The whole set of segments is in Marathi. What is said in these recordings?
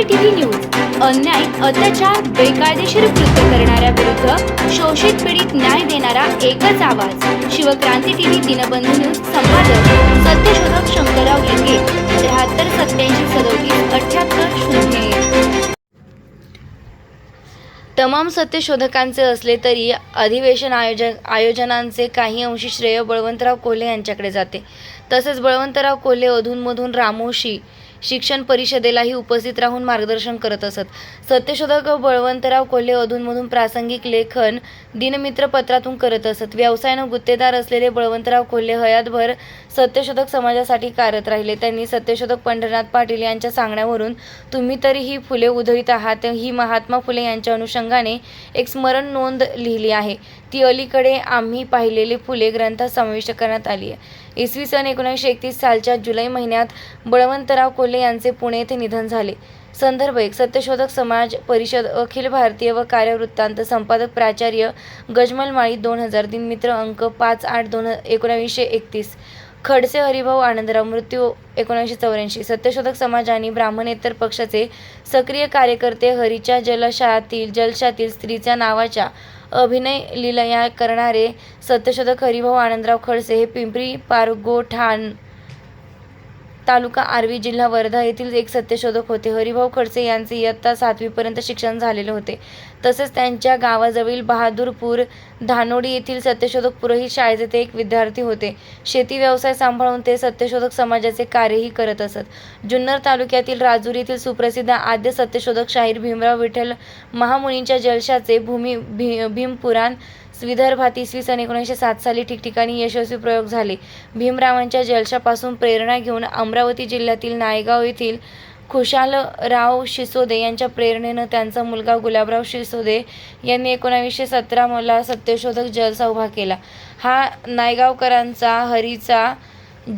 सीसीटीव्ही न्यूज अन्याय अत्याचार बेकायदेशीर कृत्य करणाऱ्या विरुद्ध शोषित पीडित न्याय देणारा एकच आवाज. शिवक्रांती टीव्ही दिनबंधू न्यूज संपादक सत्यशोधक शंकरराव लिंगे त्र्याहत्तर सत्याऐंशी सदोतीस अठ्याहत्तर शून्य तमाम सत्यशोधकांचे असले तरी अधिवेशन आयोजन आयोजनांचे काही अंशी श्रेय बळवंतराव कोल्हे यांच्याकडे जाते. तसेच बळवंतराव कोल्हे अधूनमधून रामोशी शिक्षण परिषदेलाही उपस्थित राहून मार्गदर्शन करत असत. सत्यशोधक बळवंतराव कोल्हे अधूनमधून प्रासंगिक लेखन दिनमित्र पत्रातून करत असत. व्यवसायानं गुत्तेदार असलेले बळवंतराव कोल्हे हयातभर सत्यशोधक समाजासाठी कार्यरत राहिले. त्यांनी सत्यशोधक पंढरनाथ पाटील यांच्या सांगण्यावरून तुम्ही तरी ही फुले उधळीत आहात. ही महात्मा फुले यांच्या अनुषंगाने एक स्मरण नोंद लिहिली आहे. ती अलीकडे आम्ही पाहिलेली फुले ग्रंथात समाविष्ट करण्यात आली आहे. इसवी सन एकोणीसशे एकतीस सालच्या जुलै महिन्यात बळवंतराव कोल्हे यांचे पुणे येथे निधन झाले. संदर्भ एक सत्यशोधक समाज परिषद अखिल भारतीय व कार्यवृत्तांत संपादक प्राचार्य गजमल माळी दोन हजार दिनमित्र अंक पाच आठ दोन एकोणावीसशे एकतीस. खडसे हरिभाऊ आनंदराव मृत्यू एकोणीसशे चौऱ्याऐंशी. सत्यशोधक समाज आणि ब्राह्मणेतर पक्षाचे सक्रिय कार्यकर्ते हरीच्या जलशातील जलशातील स्त्रीच्या नावाच्या अभिनय लीलया करणारे सत्यशोधक हरिभाऊ आनंदराव खडसे हे पिंपरी पारगोठाण तालुका आर्वी जिल्हा वर्धा येथील एक सत्यशोधक होते. हरिभाऊ खडसे यांचे इयत्ता सातवीपर्यंत शिक्षण झालेले होते. तसेच त्यांच्या गावाजवळील बहादूरपूर धानोडी येथील सत्यशोधक पुरोहित शाळेचे ते एक विद्यार्थी होते. शेती व्यवसाय सांभाळून ते सत्यशोधक समाजाचे कार्यही करत असत. जुन्नर तालुक्यातील राजूर येथील सुप्रसिद्ध आद्य सत्यशोधक शाहीर भीमराव विठ्ठल महामुनींच्या जलशाचे भूमी भी भीमपुराण विदर्भात इसवी सन एकोणीसशे सात साली ठिकठिकाणी यशस्वी प्रयोग झाले. भीमरावांच्या जलशापासून प्रेरणा घेऊन अमरावती जिल्ह्यातील नायगाव येथील खुशालराव शिसोदे यांच्या प्रेरणेनं त्यांचा मुलगा गुलाबराव शिसोदे यांनी एकोणावीसशे सतराला सत्यशोधक जलसा उभा केला. हा नायगावकरांचा हरीचा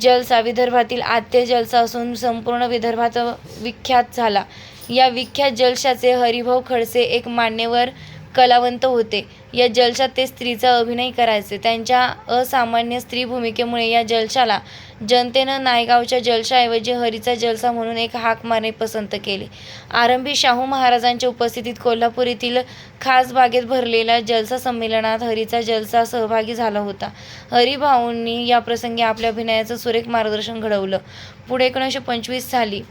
जलसा विदर्भातील आद्य जलसा असून संपूर्ण विदर्भात विख्यात झाला. या विख्यात जलशाचे हरिभाऊ खडसे एक मान्यवर कलावंत होते. या जलशात ते स्त्रीचा अभिनय करायचे. त्यांच्या असामान्य स्त्री भूमिकेमुळे या जलशाला जनतेनं नायगावच्या जलशाऐवजी हरीचा जलसा म्हणून एक हाक मारणे पसंत केले. आरंभी शाहू महाराजांच्या उपस्थितीत कोल्हापूर येथील खास बागेत भरलेल्या जलसा संमेलनात हरीचा जलसा सहभागी झाला होता. हरिभाऊंनी या प्रसंगी आपल्या अभिनयाचं सुरेख मार्गदर्शन घडवलं. पुढे एकोणीसशे पंचवीस साली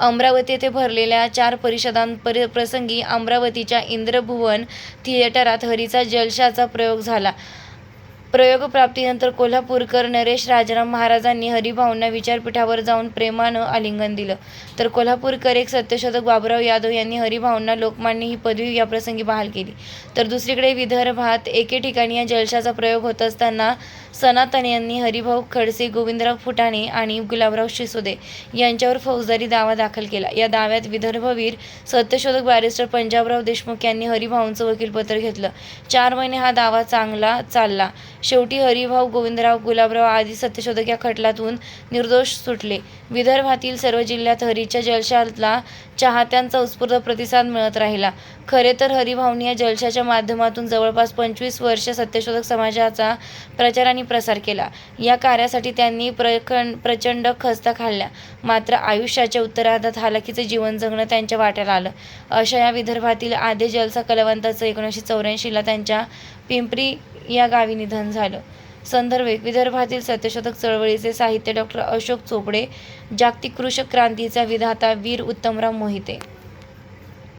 अमरावती येथे भरलेल्या चार परिषदांपरि प्रसंगी अमरावतीच्या इंद्रभुवन थिएटरात हरीचा जलशाचा प्रयोग झाला. प्रयोगप्राप्तीनंतर कोल्हापूरकर नरेश राजाराम महाराजांनी हरिभाऊंना विचारपीठावर जाऊन प्रेमानं आलिंगन दिलं. तर कोल्हापूरकर एक सत्यशोधक बाबुराव यादव यांनी हरिभाऊंना लोकमान्य ही पदवी याप्रसंगी बहाल केली. तर दुसरीकडे विदर्भात एके ठिकाणी या जलशाचा प्रयोग होत असताना सनातन यांनी हरिभाऊ खडसे गोविंदराव फुटाणे आणि गुलाबराव शिसोदे यांच्यावर फौजदारी दावा दाखल केला. या दाव्यात विदर्भवीर सत्यशोधक बॅरिस्टर पंजाबराव देशमुख यांनी हरिभाऊंचं वकीलपत्र घेतलं. चार महिने हा दावा चांगला चालला. शेवटी हरिभाऊ गोविंदराव गुलाबराव आदी सत्यशोधक या खटल्यातून निर्दोष सुटले. विदर्भातील सर्व जिल्ह्यात हरीच्या जलशाला चाहत्यांचा उत्स्फूर्त प्रतिसाद मिळत राहिला. खरे तर हरिभाऊंनी या जलशाच्या माध्यमातून जवळपास पंचवीस वर्ष सत्यशोधक समाजाचा प्रचार आणि प्रसार केला. या कार्यासाठी त्यांनी प्रखंड प्रचंड खस्ता खाल्ल्या. मात्र आयुष्याच्या उत्तरार्धात हालाकीचे जीवन जगणं त्यांच्या वाट्याला आलं. अशा या विदर्भातील आद्य जलसा कलावंताचं एकोणीसशे चौऱ्याऐंशीला त्यांच्या पिंपरी या गावी निधन झालं. संदर्भ विदर्भातील सत्यशोधक चळवळीचे साहित्य डॉक्टर अशोक चोपडे जागतिक कृषक क्रांतीचा विधाता वीर उत्तमराव मोहिते.